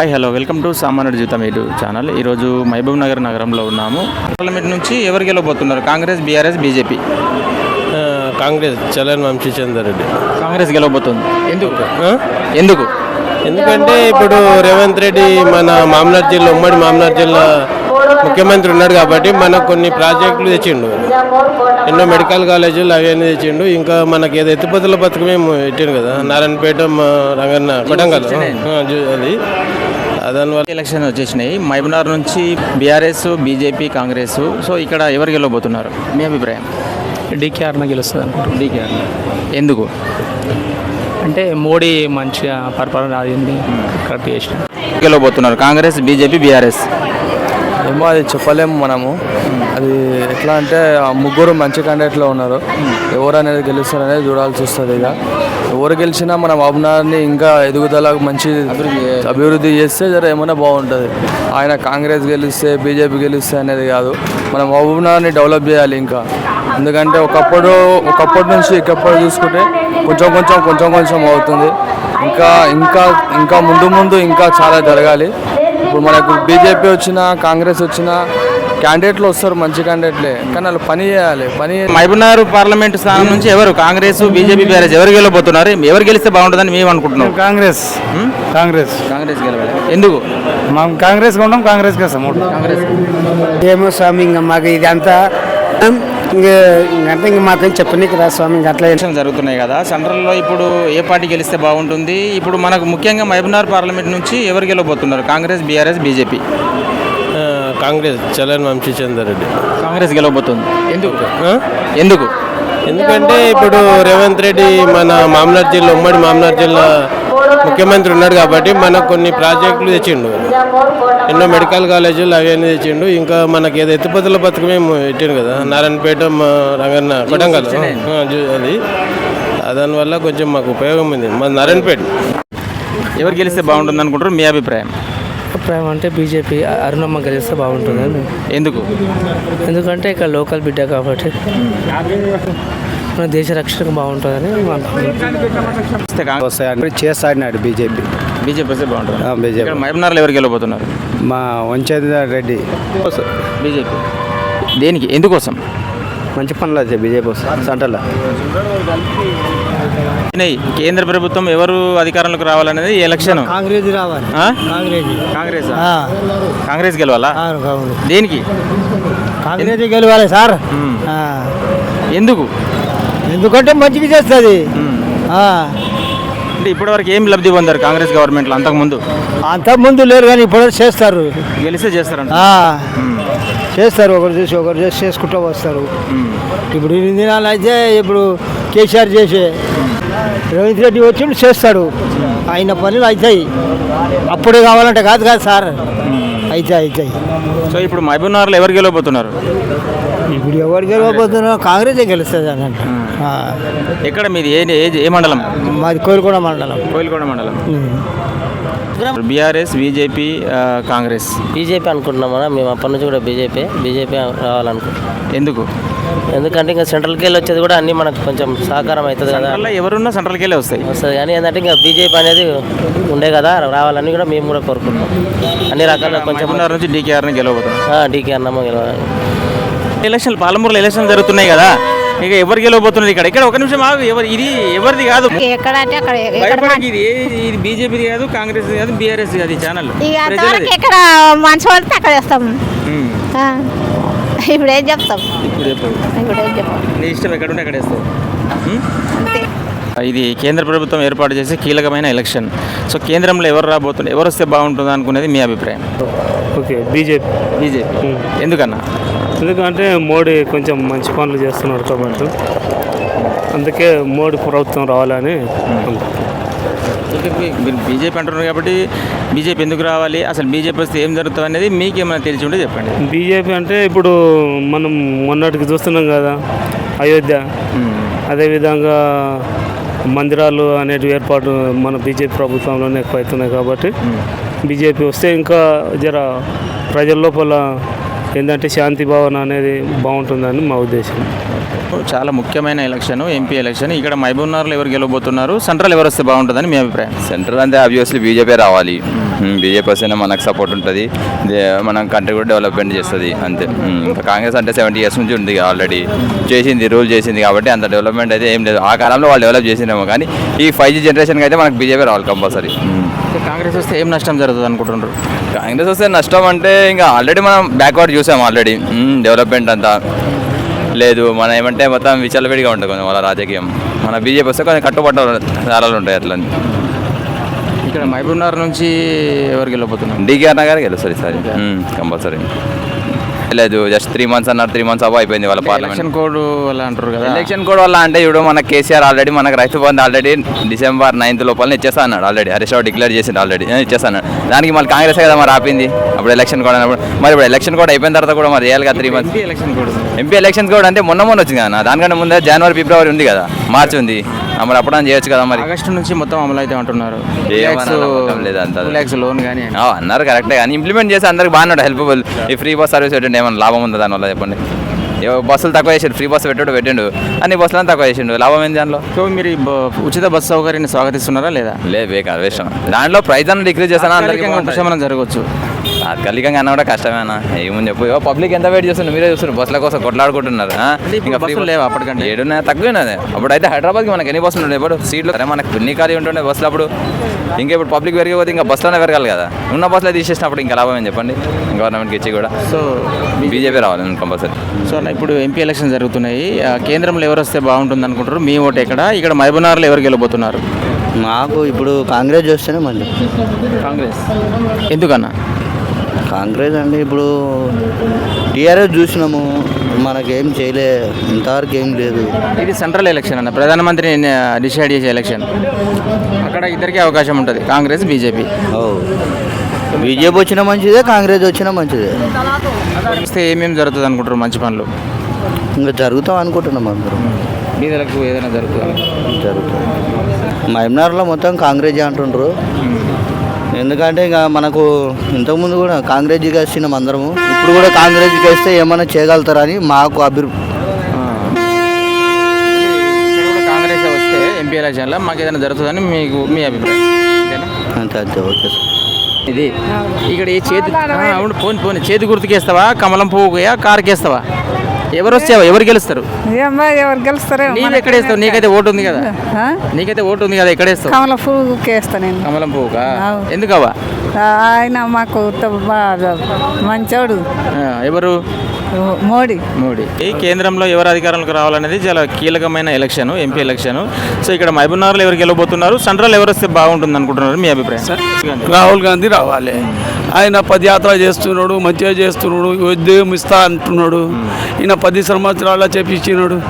Hi hello welcome to సామాన్యుడి జీవితం YouTube channel ఈరోజు మహబూబ్ నగర్ నగరంలో ఉన్నాము. పార్లమెంట్ నుంచి ఎవరు గెలవబోతున్నారు? Congress BRS BJP? Congress చలన్ Vamshichander Reddy. Congress గెలవబోతుంది. ఎందుకు? ఎందుకు? ఎందుకంటే ఇప్పుడు రేవంత్ రెడ్డి మన మామనార్ జిల్లా ఉమ్మడి మామనార్ జిల్లా ముఖ్యమంత్రి ఉన్నాడు కాబట్టి మనకు కొన్ని ప్రాజెక్టులు తెచ్చిండు. ఎన్నో మెడికల్ కాలేజీలు అవన్నీ తెచ్చిండు. ఇంకా మనకి ఏదో ఎత్తిపోతల పథకం ఏమో పెట్టిండు కదా. నారాయణపేట రంగన్న కొడంగల్. అది. దానివల్ల ఎలక్షన్ వచ్చేసినాయి. మహబూబ్నగర్ నుంచి బీఆర్ఎస్ బీజేపీ కాంగ్రెస్. సో ఇక్కడ ఎవరు గెలవబోతున్నారు? మీ అభిప్రాయం? డీకేఆర్న గెలుస్తుంది అనుకుంటున్నాను డీకే ఎందుకు? అంటే మోడీ మంచిగా పరిపాలన అది కరెక్ట్ చేసిన గెలవబోతున్నారు. Congress BJP BRS. ఏమో అది చెప్పలేము మనము. అది ఎట్లా అంటే ఆ ముగ్గురు మంచి క్యాండిడేట్లో ఉన్నారు. ఎవరు అనేది గెలుస్తారు అనేది చూడాల్సి వస్తుంది ఇక. ఎవరు గెలిచినా మన మహబూబ్నగర్ని ఇంకా ఎదుగుదల మంచి అభివృద్ధి చేస్తే జర ఏమైనా బాగుంటుంది. ఆయన కాంగ్రెస్ గెలిస్తే బీజేపీ గెలిస్తే అనేది కాదు. మన మహబూబ్నగర్ని డెవలప్ చేయాలి ఇంకా. ఎందుకంటే ఒకప్పుడు ఒకప్పటి నుంచి ఇకప్పుడు చూసుకుంటే కొంచెం కొంచెం కొంచెం కొంచెం అవుతుంది. ఇంకా ఇంకా ఇంకా ముందు ముందు ఇంకా చాలా జరగాలి. ఇప్పుడు మనకు బీజేపీ వచ్చినా కాంగ్రెస్ వచ్చినా క్యాండిడేట్లు వస్తారు మంచి క్యాండిడేట్లే. కానీ వాళ్ళు పని చేయాలి పని మహబూబ్నగర్ పార్లమెంట్ స్థానం నుంచి ఎవరు? కాంగ్రెస్ బీజేపీ బీఆర్ఎస్ ఎవరు గెలవబోతున్నారు? ఎవరు గెలిస్తే బాగుంటుందని మేము అనుకుంటున్నాం. కాంగ్రెస్. కాంగ్రెస్. కాంగ్రెస్ గెలవాలి. ఎందుకు? మనం కాంగ్రెస్ ఉన్నాం కాంగ్రెస్ ఓటు. కాంగ్రెస్. ఏమో స్వామి ఇంకా మాకు ఇదంతా ఇంకా ఇంకంటే ఇంక మాకేం చెప్పనీకి రా స్వామి ఇంక అట్లా. ఎలక్షన్ జరుగుతున్నాయి కదా. సెంట్రల్లో ఇప్పుడు ఏ పార్టీ గెలిస్తే బాగుంటుంది? ఇప్పుడు మనకు ముఖ్యంగా మహబూబ్నగర్ పార్లమెంట్ నుంచి ఎవరు గెలవబోతున్నారు? Congress BRS BJP. Congress చలన్ Vamshichander Reddy Congress గెలవబోతుంది. ఎందుకు? ఎందుకు? ఎందుకంటే ఇప్పుడు రేవంత్ రెడ్డి మన మామనార్ జిల్లా ఉమ్మడి మామనార్ జిల్లా ముఖ్యమంత్రి ఉన్నాడు కాబట్టి మనకు కొన్ని ప్రాజెక్టులు తెచ్చిండు. ఎన్నో మెడికల్ కాలేజీలు అవన్నీ తెచ్చిండు. ఇంకా మనకి ఏదో ఎత్తిపోతల పథకం ఏమో పెట్టిండు కదా నారాయణపేట రంగన్న కొడంగల్. అది. దానివల్ల కొంచెం మాకు ఉపయోగం ఉంది. మా నారాయణపేట. ఎవరు గెలిస్తే బాగుంటుంది అనుకుంటారు మీ అభిప్రాయం. అభిప్రాయం అంటే బీజేపీ అరుణమ్మ గెలిస్తే బాగుంటుంది ఎందుకు? ఎందుకంటే ఇక్కడ లోకల్ బిడ్డ కాబట్టి. మన దేశ రక్షణకు బాగుంటుందని వస్తాయని చేస్తాడినాడు బీజేపీ. బీజేపీ వస్తే బాగుంటుంది. బీజేపీ. మహబూబ్నగర్లో ఎవరు గెలవబోతున్నారు? మా వంచేంద్ర రెడ్డి. బీజేపీ. దేనికి? ఎందుకోసం? మంచి పనులు వచ్చాయి బీజేపీ వస్తుంది సెంటర్లో ఉన్నాయి. కేంద్ర ప్రభుత్వం ఎవరు అధికారంలోకి రావాలనేది ఈ ఎలక్షన్ కాంగ్రెస్ రావాలి? కాంగ్రెస్. కాంగ్రెస్? గెలవాలా? దేనికి? కాంగ్రెస్ గెలవాలి సార్. ఎందుకు? ఎందుకంటే మంచిగా చేస్తుంది. అంటే ఇప్పటివరకు ఏం లబ్ధి పొందారు కాంగ్రెస్ గవర్నమెంట్లో అంతకుముందు? అంత ముందు లేరు కానీ ఇప్పుడు చేస్తారు. గెలిస్తే చేస్తారంట. ఆ. చేస్తారు. ఒకరు చేసి ఒకరు చేసి చేసుకుంటూ వస్తారు. ఇప్పుడు ఇన్ని దినాలు అయితే ఇప్పుడు కేసీఆర్ చేసే. రేవంత్ రెడ్డి వచ్చి చేస్తాడు. ఆయన పనులు అవుతాయి అప్పుడే కావాలంటే కాదు కాదు సార్. అయితే అవుతాయి సో ఇప్పుడు మహబూబ్నగర్లో ఎవరు గెలవబోతున్నారు? ఇప్పుడు ఎవరు గెలవబోతున్నా కాంగ్రెస్ గెలుస్తుంది అన్నట్టు. ఆ. ఎక్కడ మీది? ఏ ఏ మండలం? మాది కోరుకొండ మండలం. కోయిలకోట మండలం. BRS BJP Congress. బీజేపీ అనుకుంటున్నాం మనం. మేము అప్పటి నుంచి కూడా బీజేపీ బీజేపీ రావాలనుకుంటున్నాం. ఎందుకు? ఎందుకంటే ఇంకా సెంట్రల్కి వెళ్ళి వచ్చేది కూడా అన్నీ మనకు కొంచెం సహకారం అవుతుంది కదా. సెంట్రల్లో ఎవరున్నా సెంట్రల్కి వెళ్ళే వస్తాయి. వస్తుంది కానీ ఏంటంటే ఇంకా బీజేపీ అనేది ఉండే కదా రావాలని కూడా మేము కూడా కోరుకుంటున్నాం. అన్ని రకాల కొంచెం మహబూబ్నగర్ నుంచి డీకేఆర్ని గెలవబోతున్నారు డీకే అన్నమ్మ గెలవాలి. ఎలక్షన్ పాలమూరులో ఎలక్షన్ జరుగుతున్నాయి కదా. ఇక ఎవరు గెలవబోతున్నారు ఇక్కడ? ఇక్కడ ఒక నిమిషం ఆగు ఎవరు ఇది ఎవరిది కాదు. ఎక్కడ అంటే అక్కడ ఎక్కడ భయపడకు ఇది ఇది బీజేపీ కాదు కాంగ్రెస్ కాదు బీఆర్ఎస్ కాదు ఈ ఛానల్ ఇక అంతవరకు ఎక్కడ మంచి పడితే అక్కడ వేస్తాం ఆ. ఇప్పుడు ఏం చెప్తాం? ఇప్పుడు చెప్పు. ఇప్పుడు ఏం చెప్పాం? నీ ఇష్టం ఎక్కడ ఉంటే అక్కడ వేస్తావు ఉమ్? అంతే. ఇది కేంద్ర ప్రభుత్వం ఏర్పాటు చేసే కీలకమైన ఎలక్షన్. సో కేంద్రంలో ఎవరు రాబోతున్నారు ఎవరు వస్తే బాగుంటుంది అనుకునేది మీ అభిప్రాయం. Okay BJP. బీజేపీ. ఎందుకన్నా? ఎందుకంటే మోడీ కొంచెం మంచి పనులు చేస్తున్నాడు కాబట్టి అందుకే మోడీ ప్రభుత్వం రావాలని మీరు బీజేపీ అంటున్నారు కాబట్టి బీజేపీ ఎందుకు రావాలి? అసలు బీజేపీ వస్తే ఏం జరుగుతుంది అనేది మీకు ఏమైనా తెలిసి ఉంటే చెప్పండి. బీజేపీ అంటే ఇప్పుడు మనం మొన్నటికి చూస్తున్నాం కదా అయోధ్య. అదేవిధంగా మందిరాలు అనేటివి ఏర్పాటు మన బీజేపీ ప్రభుత్వంలోనే ఎక్కువ అవుతున్నాయి కాబట్టి బీజేపీ వస్తే ఇంకా జర ప్రజల లోపల ఏంటంటే శాంతి భావన అనేది బాగుంటుందని మా ఉద్దేశం. చాలా ముఖ్యమైన ఎలక్షన్ ఎంపీ ఎలక్షన్. ఇక్కడ మహబూబ్నగర్లో ఎవరు గెలవబోతున్నారు? సెంట్రల్ ఎవరు వస్తే బాగుంటుందని మీ అభిప్రాయం? సెంట్రల్ అంటే ఆబ్వియస్లీ బీజేపీ రావాలి. బీజేపీ వస్తేనే మనకు సపోర్ట్ ఉంటుంది. మనం కంట్రీ కూడా డెవలప్మెంట్ చేస్తుంది అంతే. ఇంకా కాంగ్రెస్ అంటే సెవెంటీ ఇయర్స్ నుంచి ఉంది ఆల్రెడీ చేసింది రూల్ చేసింది కాబట్టి అంత డెవలప్మెంట్ అయితే ఏం లేదు. ఆ కాలంలో వాళ్ళు డెవలప్ చేసినాము కానీ ఈ ఫైవ్ జీ జనరేషన్కి అయితే మనకు బీజేపీ రావాలి కంపల్సరీ కాంగ్రెస్ వస్తే ఏం నష్టం జరుగుతుంది అనుకుంటున్నారు? కాంగ్రెస్ వస్తే నష్టం అంటే ఇంకా ఆల్రెడీ మనం బ్యాక్వర్డ్ చూసాం ఆల్రెడీ డెవలప్మెంట్ అంతా. లేదు మన ఏమంటే మొత్తం విచలవిడిగా ఉంటుంది కొంచెం వాళ్ళ రాజకీయం. మన బీజేపీ వస్తే కొంచెం కట్టుబట్ట దారాలు ఉంటాయి అట్లా ఇక్కడ మహబూబ్నగర్ నుంచి ఎవరు గెలవబోతున్నారు? డీకేఆర్ నగర్ గెలుస్తుంది ఈసారి. కంపల్సరీ. లేదు జస్ట్ త్రీ మంత్స్ అన్నారు త్రీ మంత్స్ అవ్వ అయిపోయింది వాళ్ళ పార్లమెంట్ ఎలక్షన్ కోడ్ అలా అంటారు కదా. ఎలక్షన్ కోడ్ వల్ల అంటే ఇప్పుడు మన కేసీఆర్ ఆల్రెడీ మనకు Rythu Bandhu already December ninth లోపల ఇచ్చేస్తా అన్నాడు ఆల్రెడీ హరీష్ రావు డిక్లేర్ చేసిండు ఆల్రెడీ ఇచ్చేస్తా అన్నాడు దానికి మళ్ళీ కాంగ్రెస్ కదా మరి ఆపింది? అప్పుడు ఎలక్షన్ కోడ్ అన్నప్పుడు. మరి ఇప్పుడు ఎలక్షన్ కోడ్ అయిపోయిన తర్వాత కూడా మరి చేయాలి కదా three months MP election code MP elections కూడా అంటే మొన్న మొన్న వచ్చింది కదా దానికంటే ముందే జనవరి ఫిబ్రవరి ఉంది కదా. మార్చి ఉంది. మరి అప్పుడు చేయొచ్చు కదా మరి. ఆగస్టు నుంచి మొత్తం అమలు అయితే అంటున్నారు. ల్యాక్స్ లోన్ కానీ అన్నారు కరెక్టే కానీ ఇంప్లిమెంట్ చేసి అందరికి బాగున్నాడు హెల్ప్ఫుల్ ఈ ఫ్రీ బస్ సర్వీస్ పెట్టండి ఏమన్నా లాభం ఉందా దానివల్ల చెప్పండి. బస్సులు తక్కువ చేసిండు ఫ్రీ బస్సు పెట్టాడు పెట్టిండు. అన్ని బస్సులను తక్కువ చేసిండు. లాభం ఏంది దానిలో? సో మీరు ఉచిత బస్ సౌకర్యాన్ని స్వాగతిస్తున్నారా లేదా? లేదు వేస్ట్ దాంట్లో ప్రైస్ అన్న డిక్రీజ్ చేస్తాను అందరికీ జరగవచ్చు. తాత్కాలికంగా అన్న కూడా కష్టమేనా? ఏముంది చెప్పు. పబ్లిక్ ఎంత వెయిట్ చేస్తున్నారు మీరే చూస్తున్నారు బస్సుల కోసం కొట్లాడుకుంటున్నారు free బస్సులు లేవా అప్పటికంటే? ఏడున్నా తక్కువైనది. అప్పుడు అయితే హైదరాబాద్కి మనకి ఎన్ని బస్సులు ఉండే? ఇప్పుడు సీట్లు అరే మనకి ఎన్ని ఖాళీ ఉంటుండే బస్సులు అప్పుడు. ఇంకా ఇప్పుడు పబ్లిక్ పెరిగిపోతే ఇంకా బస్సులోనే పెరగాలి కదా. ఉన్న బస్సులో తీసేసినప్పుడు ఇంకా లాభం ఏం చెప్పండి? గవర్నమెంట్కి ఇచ్చి కూడా. సో బీజేపీ రావాలి కంపల్సరీ సో ఇప్పుడు ఎంపీ ఎలక్షన్ జరుగుతున్నాయి. ఆ, కేంద్రంలో ఎవరు వస్తే బాగుంటుంది అనుకుంటారు మీ ఓటు ఎక్కడ? ఇక్కడ మహబూబ్నగర్లో ఎవరు గెలబోతున్నారు? మాకు ఇప్పుడు కాంగ్రెస్ చూస్తేనే మంచి కాంగ్రెస్. ఎందుకన్నా? కాంగ్రెస్ అంటే ఇప్పుడు టీఆర్ఎస్ చూసినాము మనకేం చేయలే ఇంతవరకు ఏం లేదు. ఇది సెంట్రల్ ఎలక్షన్ అన్న ప్రధానమంత్రి డిసైడ్ చేసే ఎలక్షన్. అక్కడ ఇద్దరికి అవకాశం ఉంటుంది కాంగ్రెస్ బీజేపీ. ఓ బీజేపీ వచ్చినా మంచిదే కాంగ్రెస్ వచ్చినా మంచిదే. వస్తే ఏమేమి జరుగుతుంది అనుకుంటారు మంచి పనులు? ఇంకా జరుగుతాం అనుకుంటున్నాం అందరం. బీదలకు ఏదైనా జరుగుతుంది? జరుగుతుంది మహమ్నార్లో మొత్తం కాంగ్రెస్ అంటుండ్రు? ఎందుకంటే ఇక మనకు ఇంతకుముందు కూడా కాంగ్రెస్కి వచ్చినాం అందరము. ఇప్పుడు కూడా కాంగ్రెస్కి వస్తే ఏమైనా చేయగలుగుతారని మాకు అభి కాంగ్రెస్ వస్తే ఎంపీ ఎలక్షన్లో మాకు ఏదైనా జరుగుతుందని మీకు మీ అభిప్రాయం? అంతే అంతే ఓకే సార్. ఇది ఇక్కడ ఏ చేతి అవును పోని పోని. చేతి గుర్తుకేస్తావా? కమలం పువ్వుగా కారుకేస్తావా? ఎవరు వచ్చావా ఎవరు గెలుస్తారు? ఎవరు గెలుస్తారో నీవు ఎక్కడేస్తావు నీకైతే ఓటు ఉంది కదా. నీకైతే ఓటు ఉంది కదా ఎక్కడేస్తావు కమల పువ్వుకి వేస్తా నేను. కమలం పువ్వుగా అవు. ఎందుకవ్వా? ఆయన మాకు మంచోడు. ఎవరు? మోడీ. మోడీ. ఈ కేంద్రంలో ఎవరు అధికారంలోకి రావాలనేది చాలా కీలకమైన ఎలక్షన్ ఎంపీ ఎలక్షన్ సో ఇక్కడ మహబూబ్నగర్లో ఎవరు గెలవబోతున్నారు? సెంట్రల్ ఎవరు వస్తే బాగుంటుంది అనుకుంటున్నారు? మీ అభిప్రాయం. రాహుల్ గాంధీ. రావాలి. ఆయన పదయాత్ర చేస్తున్నాడు మంచిగా చేస్తున్నాడు ఉద్యోగం ఇస్తా అంటున్నాడు. ఈయన పది సంవత్సరాల చేపించినాడు.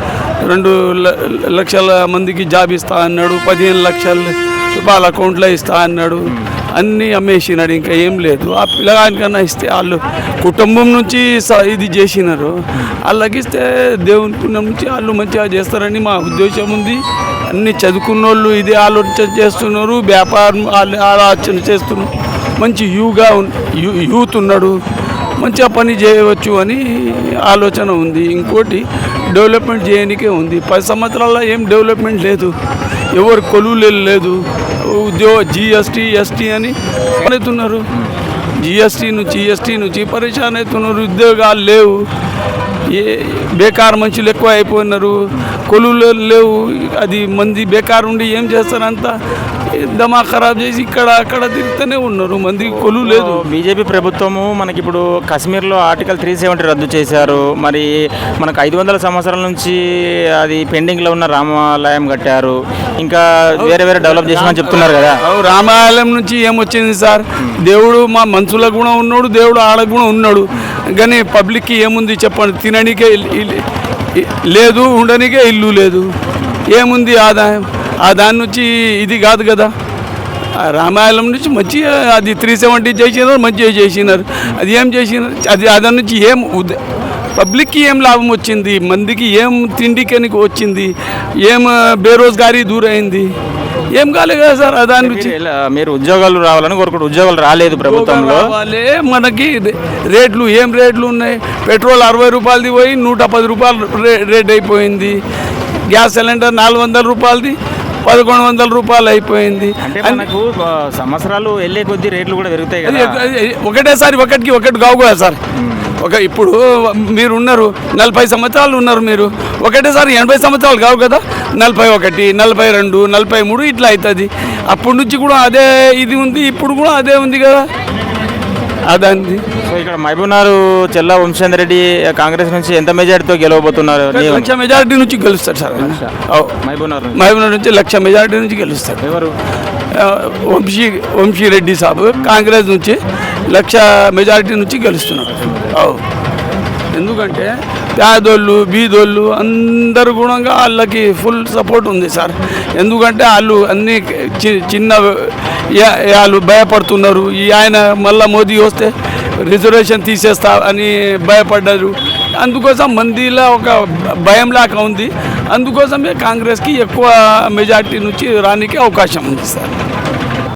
రెండు ల- లక్షల మందికి జాబ్ ఇస్తా అన్నాడు పదిహేను లక్షల వాళ్ళ అకౌంట్లో ఇస్తా అన్నాడు. అన్నీ అమ్మేసినాడు. ఇంకా ఏం లేదు. ఆ పిల్లగానికన్నా ఇస్తే వాళ్ళు కుటుంబం నుంచి స- ఇది చేసినారు. వాళ్ళకి ఇస్తే దేవుని పుణ్యం నుంచి వాళ్ళు మంచిగా చేస్తారని మా ఉద్దేశం ఉంది. అన్ని చదువుకున్న వాళ్ళు ఇది ఆలోచన చేస్తున్నారు. వ్యాపారం ఆలోచన చేస్తున్నారు. మంచి యూగా యూ యూత్ ఉన్నాడు. మంచిగా పని చేయవచ్చు అని ఆలోచన ఉంది. ఇంకోటి డెవలప్మెంట్ చేయనికే ఉంది. పది సంవత్సరాల్లో ఏం డెవలప్మెంట్ లేదు. ఎవరు కొలువు లేదు. ఉద్యోగ జిఎస్టీ ఎస్టీ అని అవుతున్నారు జిఎస్టీ నుంచి ఎస్టీ నుంచి పరేషాన్ అవుతున్నారు. ఉద్యోగాలు లేవు. బేకార్ మనుషులు ఎక్కువ అయిపోయినారు కొలువులు లేవు అది మంది బేకార్ ఉండి ఏం చేస్తారంతా దమా ఖరాబ్ చేసి ఇక్కడ అక్కడ తిరుగుతూనే ఉన్నారు మంది కొలువు లేదు. బీజేపీ ప్రభుత్వము మనకి ఇప్పుడు కాశ్మీర్లో ఆర్టికల్ త్రీ సెవెంటీ రద్దు చేశారు. మరి మనకు ఐదు వందల సంవత్సరాల నుంచి అది పెండింగ్లో ఉన్న రామాలయం కట్టారు. ఇంకా వేరే వేరే డెవలప్ చేసామని చెప్తున్నారు కదా. రామాలయం నుంచి ఏమొచ్చింది సార్? దేవుడు మా మనుషులకు కూడా ఉన్నాడు దేవుడు ఆడకు కూడా ఉన్నాడు. కానీ పబ్లిక్కి ఏముంది చెప్పండి? తినడానికే ఇల్- లేదు ఉండడానికే ఇల్లు లేదు. ఏముంది ఆదాయం ఆ దాని నుంచి ఇది కాదు కదా. రామాయణం నుంచి మంచిగా అది త్రీ సెవెంటీ చేసినారు మంచిగా చేసినారు. అది ఏం చేసినారు? అది దాని నుంచి ఏం పబ్లిక్కి ఏం లాభం వచ్చింది? మందికి ఏం తిండికి వచ్చింది? ఏం బేరోజ్గారీ దూరైంది ఏం కాలేదు కదా సార్ దాని గురించి మీరు ఉద్యోగాలు రావాలని కోరుకుంటు ఉద్యోగాలు రాలేదు ప్రభుత్వంలో. రావాలి మనకి రేట్లు ఏం రేట్లు ఉన్నాయి? పెట్రోల్ అరవై రూపాయలది పోయి నూట పది రూపాయలు రేట్ అయిపోయింది. గ్యాస్ సిలిండర్ నాలుగు వందల రూపాయలది పదకొండు వందల రూపాయలు అయిపోయింది. మనకు సంవత్సరాలు వెళ్ళే కొద్దీ రేట్లు కూడా పెరుగుతాయి కదా. ఒకటేసారి ఒకటికి ఒకటి కావు కదా సార్. ఒక ఇప్పుడు మీరు ఉన్నారు నలభై సంవత్సరాలు ఉన్నారు మీరు. ఒకటేసారి ఎనభై సంవత్సరాలు కావు కదా. నలభై ఒకటి నలభై రెండు నలభై మూడు ఇట్లా అవుతుంది. అప్పటి నుంచి కూడా అదే ఇది ఉంది ఇప్పుడు కూడా అదే ఉంది కదా. అదంది. సో ఇక్కడ మహబూబ్నారు చెల్లా వంశేందర్ రెడ్డి కాంగ్రెస్ నుంచి ఎంత మెజార్టీతో గెలవబోతున్నారు? లక్ష మెజారిటీ నుంచి గెలుస్తారు సార్. అవు. మహబూబ్నగర్ నుంచి. లక్ష మెజారిటీ నుంచి గెలుస్తారు ఎవరు? వంశీ వంశీ రెడ్డి సాబ్ కాంగ్రెస్ నుంచి లక్ష మెజారిటీ నుంచి గెలుస్తున్నారు. ఎందుకంటే పేదోళ్ళు బీదోళ్ళు అందరు గుణంగా వాళ్ళకి ఫుల్ సపోర్ట్ ఉంది సార్. ఎందుకంటే వాళ్ళు అన్ని చి- చిన్న వాళ్ళు భయపడుతున్నారు. ఈ ఆయన మళ్ళా మోదీ వస్తే రిజర్వేషన్ తీసేస్తా అని భయపడ్డారు. అందుకోసం మందిలో ఒక భయంలాగా ఉంది. అందుకోసమే కాంగ్రెస్కి ఎక్కువ మెజార్టీ నుంచి రానికి అవకాశం ఉంది సార్.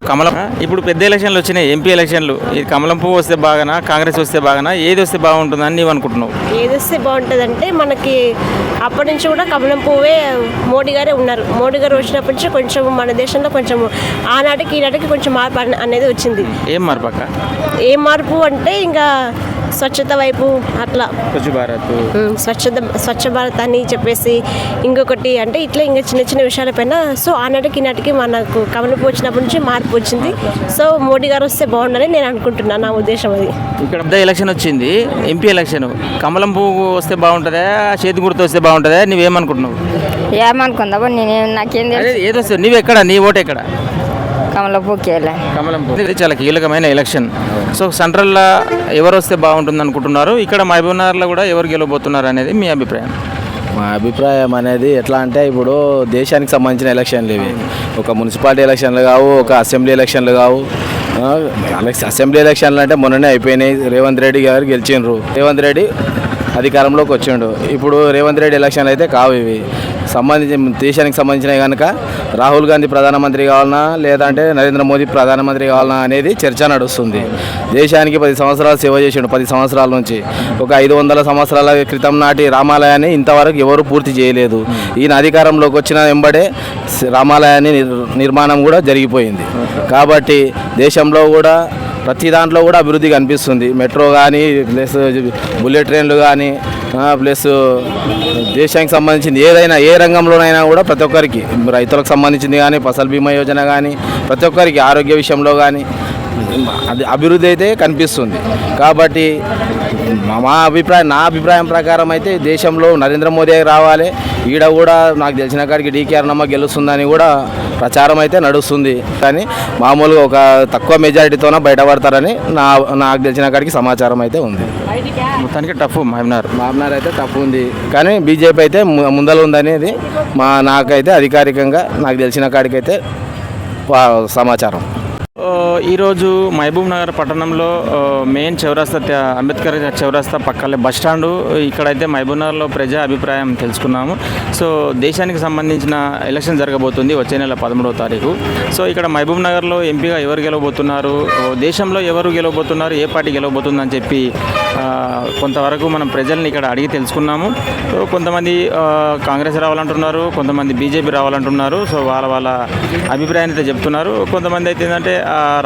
కమలం. ఇప్పుడు పెద్ద ఎలక్షన్లు వచ్చినాయి ఎంపీ ఎలక్షన్లు. ఇది కమలం పువ్వు వస్తే బాగానా కాంగ్రెస్ వస్తే బాగానా ఏది వస్తే బాగుంటుందని నీవు అనుకుంటున్నావు? ఏది వస్తే బాగుంటుందంటే మనకి అప్పటి నుంచి కూడా కమలం పువ్వే మోడీ గారే ఉన్నారు. మోడీ గారు వచ్చినప్పటి నుంచి కొంచెం మన దేశంలో కొంచెం ఆనాటికి ఈనాటికి కొంచెం మార్పు అన- అనేది వచ్చింది. ఏం మార్పు అక్క? ఏ మార్పు అంటే ఇంకా స్వచ్ఛత వైపు అట్లా. స్వచ్ఛ భారత్. స్వచ్ఛత స్వచ్ఛ భారత్ అని చెప్పేసి ఇంకొకటి అంటే ఇట్లా ఇంకా చిన్న చిన్న విషయాలపైన సో ఆనాటికి ఈనాటికి మనకు కమలం పువ్వు వచ్చినప్పటి నుంచి మార్పు వచ్చింది. సో మోడీ గారు వస్తే బాగుండాలని నేను అనుకుంటున్నాను నా ఉద్దేశం అది. ఇక్కడ ఎలక్షన్ వచ్చింది ఎంపీ ఎలక్షన్ కమలం పువ్వు వస్తే బాగుంటుందా చేతి గుర్తు వస్తే బాగుంటుందా నువ్వేమనుకుంటున్నావు? ఏమనుకుందామో నేనేం నాకేం ఏది వస్తుంది నువ్వు ఎక్కడ నీ ఓటు ఎక్కడ కమల పూకేలే కమలం పువ్వు. ఇది చాలా కీలకమైన ఎలక్షన్ సో సెంట్రల్లో ఎవరు వస్తే బాగుంటుంది అనుకుంటున్నారు? ఇక్కడ మహబూబ్నగర్లో కూడా ఎవరు గెలవబోతున్నారు అనేది మీ అభిప్రాయం. మా అభిప్రాయం అనేది ఎట్లా అంటే ఇప్పుడు దేశానికి సంబంధించిన ఎలక్షన్లు ఇవి. ఒక మున్సిపాలిటీ ఎలక్షన్లు కావు ఒక అసెంబ్లీ ఎలక్షన్లు కావు. అసెంబ్లీ ఎలక్షన్లు అంటే మొన్ననే అయిపోయినాయి. రేవంత్ రెడ్డి గారు గెలిచిండ్రు. రేవంత్ రెడ్డి అధికారంలోకి వచ్చిండు. ఇప్పుడు రేవంత్ రెడ్డి ఎలక్షన్లు అయితే కావు ఇవి. సంబంధించి దేశానికి సంబంధించినవి కనుక రాహుల్ గాంధీ ప్రధానమంత్రి కావాలన్నా లేదంటే నరేంద్ర మోదీ ప్రధానమంత్రి కావాలన్నా అనేది చర్చ నడుస్తుంది. దేశానికి పది సంవత్సరాలు సేవ చేసిండు పది సంవత్సరాల నుంచి. ఒక ఐదు వందల సంవత్సరాల క్రితం నాటి రామాలయాన్ని ఇంతవరకు ఎవరు పూర్తి చేయలేదు. ఈయన అధికారంలోకి వచ్చిన వెంబడే రామాలయాన్ని నిర్మాణం కూడా జరిగిపోయింది. కాబట్టి దేశంలో కూడా ప్రతి దాంట్లో కూడా అభివృద్ధి కనిపిస్తుంది. మెట్రో కానీ ప్లస్ బుల్లెట్ ట్రైన్లు కానీ ప్లస్ దేశానికి సంబంధించింది ఏదైనా ఏ రంగంలోనైనా కూడా ప్రతి ఒక్కరికి రైతులకు సంబంధించింది కానీ ఫసల్ బీమా యోజన కానీ ప్రతి ఒక్కరికి ఆరోగ్య విషయంలో కానీ అది అభివృద్ధి అయితే కనిపిస్తుంది. కాబట్టి మా- అభిప్రాయం నా అభిప్రాయం ప్రకారం అయితే దేశంలో నరేంద్ర మోదీ రావాలి. ఈడ కూడా నాకు తెలిసిన కాడికి డీకేఆర్ నమ్మ గెలుస్తుందని కూడా ప్రచారం అయితే నడుస్తుంది. కానీ మామూలుగా ఒక తక్కువ మెజారిటీతోనే బయటపడతారని నా నాకు తెలిసిన కాడికి సమాచారం అయితే ఉంది. మొత్తానికి టఫ్ మహబూబ్నగర్ మామనార్ అయితే తప్పు ఉంది. కానీ బీజేపీ అయితే ము- ముందర ఉందనేది మా నాకైతే అధికారికంగా నాకు తెలిసిన కాడికైతే సమాచారం. ఈరోజు మహబూబ్ నగర్ పట్టణంలో మెయిన్ చౌరస్తా అంబేద్కర్ చౌరస్తా పక్కలే బస్ స్టాండు. ఇక్కడైతే మహబూబ్ నగర్లో ప్రజా అభిప్రాయం తెలుసుకున్నాము. సో దేశానికి సంబంధించిన ఎలక్షన్ జరగబోతుంది వచ్చే నెల పదమూడవ తారీఖు. సో ఇక్కడ మహబూబ్ నగర్లో ఎంపీగా ఎవరు గెలవబోతున్నారు? దేశంలో ఎవరు గెలవబోతున్నారు? ఏ పార్టీ గెలవబోతుందని చెప్పి కొంతవరకు మనం ప్రజల్ని ఇక్కడ అడిగి తెలుసుకున్నాము. సో కొంతమంది కాంగ్రెస్ రావాలంటున్నారు కొంతమంది బీజేపీ రావాలంటున్నారు. సో వాళ్ళ వాళ్ళ అభిప్రాయాన్ని అయితే చెప్తున్నారు. కొంతమంది అయితే ఏంటంటే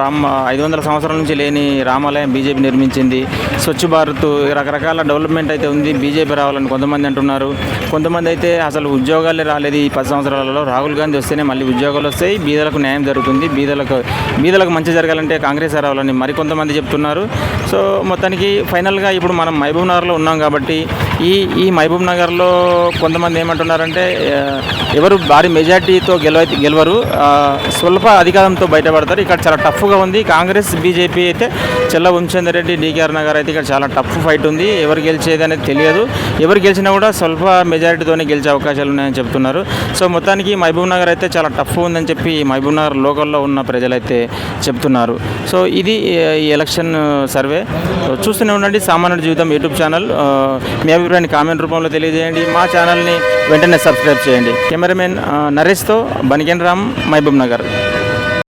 రామ ఐదు వందల సంవత్సరాల నుంచి లేని రామాలయం బీజేపీ నిర్మించింది. స్వచ్ఛ భారత్ రకరకాల డెవలప్మెంట్ అయితే ఉంది బీజేపీ రావాలని కొంతమంది అంటున్నారు. కొంతమంది అయితే అసలు ఉద్యోగాలే రాలేదు ఈ పది సంవత్సరాలలో. రాహుల్ గాంధీ వస్తేనే మళ్ళీ ఉద్యోగాలు వస్తాయి బీదలకు న్యాయం జరుగుతుంది బీదలకు బీదలకు మంచి జరగాలంటే కాంగ్రెస్ రావాలని మరికొంతమంది చెప్తున్నారు. సో మొత్తానికి ఫైనల్గా ఇప్పుడు మనం మహబూబ్ నగర్లో ఉన్నాం కాబట్టి ఈ ఈ మహబూబ్ నగర్లో కొంతమంది ఏమంటున్నారంటే ఎవరు భారీ మెజార్టీతో గెలవ గెలవరు స్వల్ప అధికారంతో బయటపడతారు. ఇక్కడ చాలా టఫ్గా ఉంది. కాంగ్రెస్ బీజేపీ అయితే చెల్ల వంశేందర్ రెడ్డి డీకేఆర్ నగర్ అయితే ఇక్కడ చాలా టఫ్ ఫైట్ ఉంది. ఎవరు గెలిచేది అనేది తెలియదు. ఎవరు గెలిచినా కూడా స్వల్ప మెజారిటీతోనే గెలిచే అవకాశాలు ఉన్నాయని చెప్తున్నారు. సో మొత్తానికి మహబూబ్ నగర్ అయితే చాలా టఫ్ ఉందని చెప్పి మహబూబ్ నగర్ లోకల్లో ఉన్న ప్రజలైతే చెప్తున్నారు. సో ఇది ఈ ఎలక్షన్ సర్వే. చూస్తూనే ఉండండి సామాన్య జీవితం యూట్యూబ్ ఛానల్. మీ అభిప్రాయాన్ని కామెంట్ రూపంలో తెలియజేయండి. మా ఛానల్ని వెంటనే సబ్స్క్రైబ్ చేయండి. కెమెరామెన్ నరేష్తో బనికెన్ రామ్ మహబూబ్ నగర్.